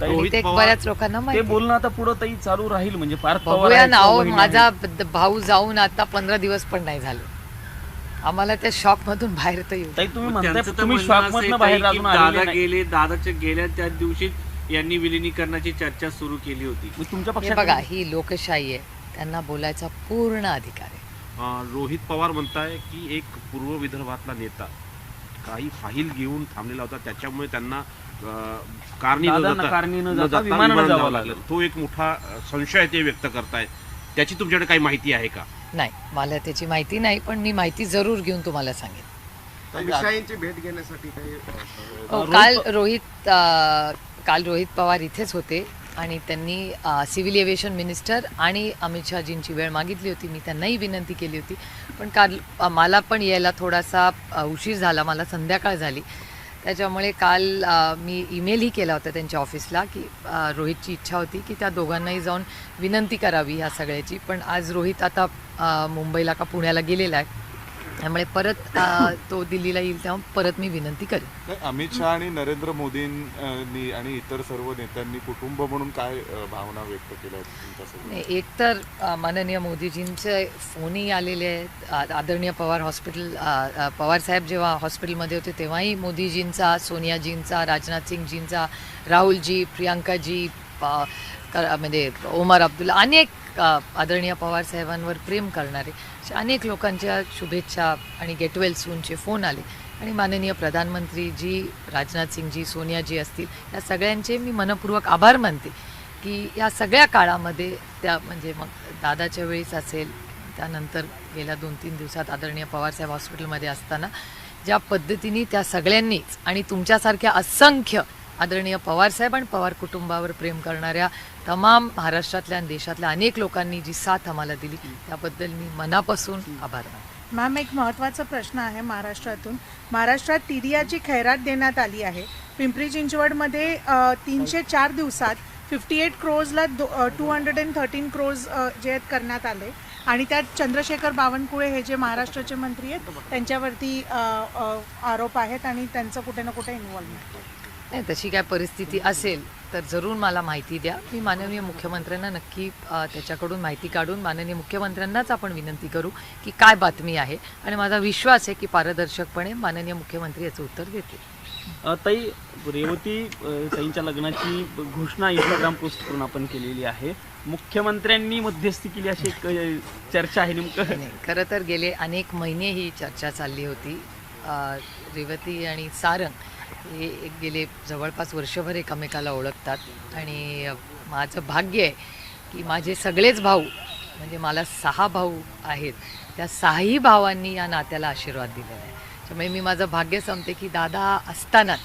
ते बऱ्याच लोकांना ते बोलणं आता पुढे ताई चालू राहील म्हणजे पवार बघूया ना माझा भाऊ जाऊन आता पंधरा दिवस पण नाही झाले. आम्हाला त्या शॉक मधून बाहेर तर येऊ. ताई तुम्ही मग म्हणताय त्यांचं तर तुम्ही म्हणणं शॉक असं मधनं आहे बाहेर अजून दादा गेले दादाच्या गेल्या त्या दिवशी यांनी विलिनीकरणाची चर्चा सुरू केली होती. तुमच्या पक्षात बघा ही लोकशाही आहे त्यांना बोलायचा पूर्ण अधिकार आहे. रोहित पवार म्हणताय की एक पूर्व विदर्भातला नेता. काही फाईल घेऊन थांबलेला होता. त्याच्यामुळे त्यांना कारणी न दादांना जाता- कारणी न न जाता जाता विमानानं विमानानं जावं जावं लागलं. लागलं. तो एक मोठा संशय ते व्यक्त करतायत त्याची तुमच्याकडे काही माहिती आहे का? नाही मला त्याची माहिती नाही पण मी माहिती जरूर घेऊन तुम्हाला सांगेन. अमित भेट घेण्यासाठी काही अ, हो, काल रोहित अ, काल रोहित पवार इथेच होते. आणि त्यांनी सिव्हिल एव्हिएशन मिनिस्टर आणि अमित शहाजींची वेळ मागितली होती. मी त्यांनाही विनंती केली होती. पण काल मला पण यायला थोडासा उशीर झाला. मला संध्याकाळ झाली. त्याच्यामुळे काल मी ईमेलही केला होता त्यांच्या ऑफिसला की रोहितची इच्छा होती की त्या दोघांनाही जाऊन विनंती करावी ह्या सगळ्याची. पण आज रोहित आता मुंबईला का पुण्याला गेलेला आहे. त्यामुळे परत तो दिल्लीला येईल तेव्हा परत मी विनंती करेन. अमित शहा आणि नरेंद्र मोदींनी आणि इतर सर्व नेत्यांनी कुटुंब म्हणून काय भावना व्यक्त केल्या एक तर माननीय मोदीजींचे फोनही आलेले आहेत. आदरणीय पवार हॉस्पिटल पवार साहेब जेव्हा हॉस्पिटलमध्ये होते तेव्हाही मोदीजींचा सोनियाजींचा राजनाथ सिंगजींचा राहुलजी प्रियांकाजी म्हणजे ओमर अब्दुल्ला अनेक आदरणीय पवार साहेबांवर प्रेम करणारे अनेक लोकांच्या शुभेच्छा आणि गेटवेल सूनचे फोन आले. आणि माननीय प्रधानमंत्री जी राजनाथ सिंगजी सोनियाजी असतील या सगळ्यांचे मी मनपूर्वक आभार मानते की या सगळ्या काळामध्ये त्या म्हणजे मग दादाच्या वेळीच असेल त्यानंतर गेल्या दोन तीन दिवसात आदरणीय पवारसाहेब हॉस्पिटलमध्ये असताना ज्या पद्धतीने त्या सगळ्यांनीच आणि तुमच्यासारख्या असंख्य आदरणीय पवारसाहेब आणि पवार कुटुंबावर प्रेम करणाऱ्या तमाम महाराष्ट्रातल्या आणि देशातल्या अनेक लोकांनी जी साथ आम्हाला दिली त्याबद्दल मी मनापासून आभार मानतो. मॅम एक महत्त्वाचा प्रश्न आहे महाराष्ट्रातून. महाराष्ट्रात टीडीआरची खैरात देण्यात आली आहे. पिंपरी चिंचवडमध्ये तीनशे चार दिवसात फिफ्टी एट क्रोजला दो two hundred and thirteen crores जे आहेत करण्यात आले. आणि त्यात चंद्रशेखर बावनकुळे हे जे महाराष्ट्राचे मंत्री आहेत त्यांच्यावरती आरोप आहेत आणि त्यांचं कुठे ना कुठे इन्व्हॉल्वमेंट नाही तशी काय परिस्थिती असेल तर जरूर मला माहिती द्या. मी माननीय मुख्यमंत्र्यांना नक्की त्याच्याकडून माहिती काढून माननीय मुख्यमंत्र्यांनाच आपण विनंती करू की काय बातमी आहे. आणि माझा विश्वास आहे की पारदर्शकपणे माननीय मुख्यमंत्री याचं उत्तर देतील. ताई रेवती ताईंच्या लग्नाची घोषणा इंस्टाग्राम पोस्ट करून आपण केलेली आहे. मुख्यमंत्र्यांनी मध्यस्थी केली अशी एक चर्चा आहे नेमकं? खरं तर गेले अनेक महिने ही चर्चा चालली होती. रेवती आणि सारंग हे एक गेले जवळपास वर्षभर एकमेकाला ओळखतात. आणि माझं भाग्य आहे की माझे सगळेच भाऊ म्हणजे मला सहा भाऊ आहेत. त्या सहाही भावांनी या नात्याला आशीर्वाद दिलेला आहे. त्यामुळे मी माझं भाग्य समते की दादा असतानाच